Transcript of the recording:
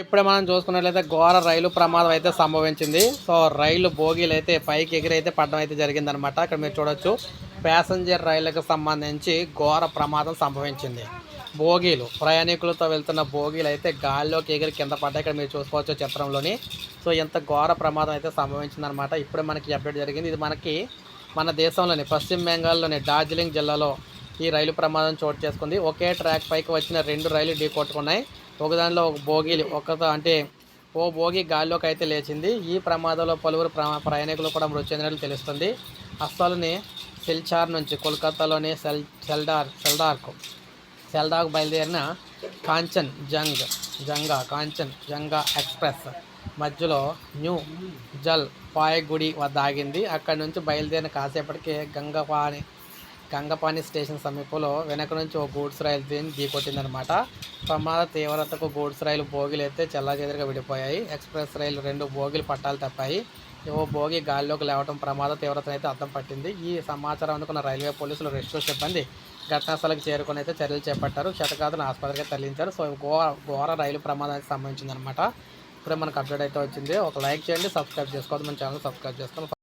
ఇప్పుడే మనం చూసుకున్నట్లయితే ఘోర రైలు ప్రమాదం అయితే సంభవించింది. సో రైలు బోగీలు అయితే పైకి ఎగిరైతే పడడం అయితే జరిగిందనమాట ఇక్కడ మీరు చూడొచ్చు. ప్యాసింజర్ రైళ్ళకు సంబంధించి ఘోర ప్రమాదం సంభవించింది. బోగీలు ప్రయాణికులతో వెళ్తున్న బోగీలు అయితే గాల్లోకి ఎగిరి కింద పడ్డాయి. ఇక్కడ మీరు చూసుకోవచ్చు చిత్రంలోని. సో ఎంత ఘోర ప్రమాదం అయితే సంభవించిందనమాట ఇప్పుడే మనకి అప్డేట్ జరిగింది. ఇది మనకి మన దేశంలోని పశ్చిమ బెంగాల్లోని డార్జిలింగ్ జిల్లాలో ఈ రైలు ప్రమాదం చోటు చేసుకుంది. ఒకే ట్రాక్ పైకి వచ్చిన రెండు రైలు ఢీ కొట్టుకున్నాయి. ఒకదానిలో ఒక బోగీలు ఒకతో అంటే ఓ బోగి గాల్లోకి అయితే లేచింది. ఈ ప్రమాదంలో పలువురు ప్ర ప్రయాణికులు కూడా మృతి చెందినట్లు తెలుస్తుంది. అస్సాలుని సిల్చార్ నుంచి కోల్కతాలోని సెల్ సెల్డార్ సెల్డార్కు సెల్డాకు బయలుదేరిన కాంచన్ జంగ్ జంగా కాంచన్ జంగా ఎక్స్ప్రెస్ మధ్యలో న్యూ జల్ పాయగుడి వద్ద ఆగింది. అక్కడి నుంచి బయలుదేరిన కాసేపటికి గంగపాని గంగపాని స్టేషన్ సమీపంలో వెనక నుంచి ఓ గూడ్స్ రైలు దీన్ని ఢీకొట్టిందనమాట ప్రమాద తీవ్రతకు గూడ్స్ రైలు బోగీలు అయితే చెల్లాచెదరుగా విడిపోయాయి. ఎక్స్ప్రెస్ రైలు రెండు బోగీలు పట్టాలు తప్పాయి. ఓ భోగి గాల్లోకి లేవడం ప్రమాద తీవ్రతను అయితే అర్థం పట్టింది. ఈ సమాచారం అందుకున్న రైల్వే పోలీసులు రెస్క్యూ సిబ్బంది ఘటనా స్థలానికి చేరుకొని అయితే చర్యలు చేపట్టారు. క్షతగాతులను ఆసుపత్రికి తరలించారు. సో ఘోర ఘోర రైలు ప్రమాదానికి సంబంధించింది అనమాట ఇప్పుడే మనకు అప్డేట్ అయితే వచ్చింది. ఒక లైక్ చేయండి సబ్స్క్రైబ్ చేసుకోవద్దు. మన ఛానల్ సబ్స్క్రైబ్ చేసుకోండి.